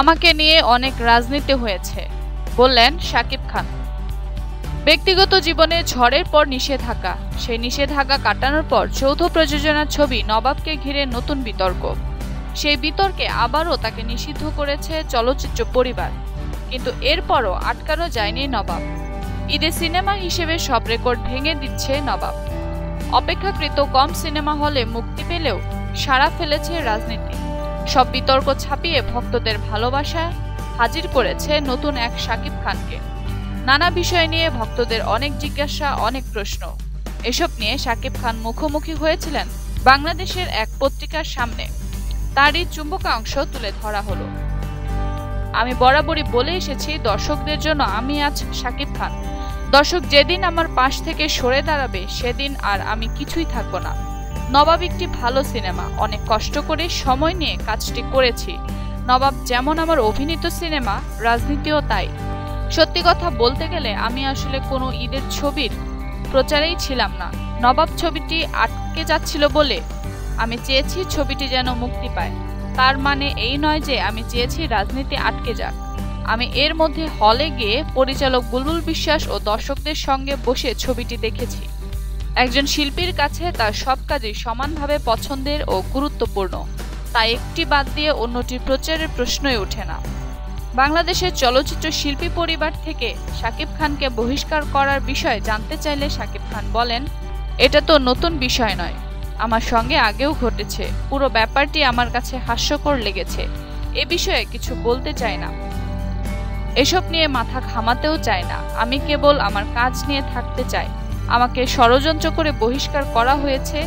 আমাকে নিয়ে অনেক রাজনীতি হয়েছে, বললেন শাকিব খান। ব্যক্তিগত জীবনে ঝড়ের পর নিষেধাজ্ঞা, সেই নিষেধাজ্ঞা কাটানোর পর যৌথ প্রযোজনার ছবি নবাবকে ঘিরে নতুন বিতর্ক। সেই বিতর্কে আবারও তাকে নিষিদ্ধ করেছে চলচ্চিত্র পরিবার, কিন্তু এরপরও আটকানো যায়নি নবাব। ঈদে সিনেমা হিসেবে সব রেকর্ড ভেঙে দিচ্ছে নবাব। অপেক্ষাকৃত কম সিনেমা হলে মুক্তি পেলেও সাড়া ফেলেছে রাজনীতি। সব বিতর্ক ছাপিয়ে ভক্তদের ভালোবাসা হাজির করেছে নতুন এক শাকিব খানকে। নানা বিষয় নিয়ে ভক্তদের অনেক জিজ্ঞাসা, অনেক প্রশ্ন। এসব নিয়ে শাকিব খান মুখোমুখি হয়েছিলেন বাংলাদেশের এক পত্রিকার সামনে। তারই চুম্বকাংশ তুলে ধরা হলো। আমি বরাবরই বলে এসেছি, দর্শকদের জন্য আমি আজ শাকিব খান। দর্শক, যেদিন আমার পাশ থেকে সরে দাঁড়াবে, সেদিন আর আমি কিছুই থাকব না। নবাব একটি ভালো সিনেমা। অনেক কষ্ট করে সময় নিয়ে কাজটি করেছি। নবাব যেমন আমার অভিনীত সিনেমা, রাজনীতিও তাই। সত্যি কথা বলতে গেলে আমি আসলে কোনো ঈদের ছবির প্রচারেই ছিলাম না। নবাব ছবিটি আটকে যাচ্ছিল বলে আমি চেয়েছি ছবিটি যেন মুক্তি পায়। তার মানে এই নয় যে আমি চেয়েছি রাজনীতি আটকে যাক। আমি এর মধ্যে হলে গিয়ে পরিচালক বুলবুল বিশ্বাস ও দর্শকদের সঙ্গে বসে ছবিটি দেখেছি। একজন শিল্পীর কাছে তার সব কাজই সমানভাবে পছন্দের ও গুরুত্বপূর্ণ। তাই একটি বাদ দিয়ে অন্যটির প্রচারের প্রশ্নই ওঠে না। বাংলাদেশের চলচ্চিত্র শিল্পী পরিবার থেকে শাকিব খানকে বহিষ্কার করার বিষয়ে জানতে চাইলে শাকিব খান বলেন, এটা তো নতুন বিষয় নয়। আমার সঙ্গে আগেও ঘটেছে। পুরো ব্যাপারটি আমার কাছে হাস্যকর লেগেছে। এ বিষয়ে কিছু বলতে চাই না। এসব নিয়ে মাথা ঘামাতেও চাই না। আমি কেবল আমার কাজ নিয়ে থাকতে চাই। আমাকে ষড়যন্ত্র করে বহিষ্কার করা হয়েছে।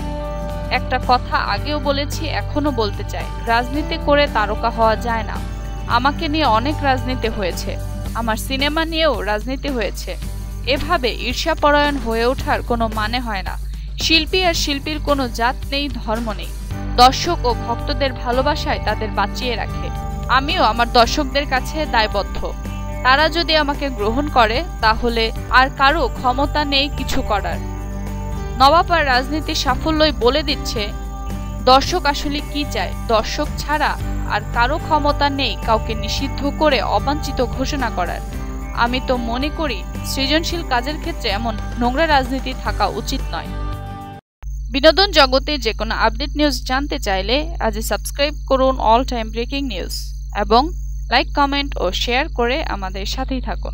একটা কথা আগেও বলেছি এখনও বলতে চাই। রাজনীতি করে তারকা হওয়া যায় না। আমাকে নিয়ে অনেক রাজনীতি হয়েছে। আমার সিনেমা নিয়েও রাজনীতি হয়েছে। এভাবে ঈর্ষাপরায়ণ হয়ে ওঠার কোনো মানে হয় না। শিল্পী আর শিল্পীর কোনো জাত নেই, ধর্ম নেই। দর্শক ও ভক্তদের ভালোবাসায় তাদের বাঁচিয়ে রাখে। আমিও আমার দর্শকদের কাছে দায়বদ্ধ। তারা যদি আমাকে গ্রহণ করে, তাহলে আর কারও ক্ষমতা নেই কিছু করার। নবাব আর রাজনীতির সাফল্যই বলে দিচ্ছে, দর্শক আসলে কি চায়? দর্শক ছাড়া আর কারও ক্ষমতা নেই কাউকে নিষিদ্ধ করে অবাঞ্ছিত ঘোষণা করার। আমি তো মনে করি, সৃজনশীল কাজের ক্ষেত্রে এমন নোংরা রাজনীতি থাকা উচিত নয়। বিনোদন জগতে যে কোনো আপডেট নিউজ জানতে চাইলে আজই সাবস্ক্রাইব করুন অল টাইম ব্রেকিং নিউজ এবং লাইক কমেন্ট ও শেয়ার করে আমাদের সাথেই থাকুন।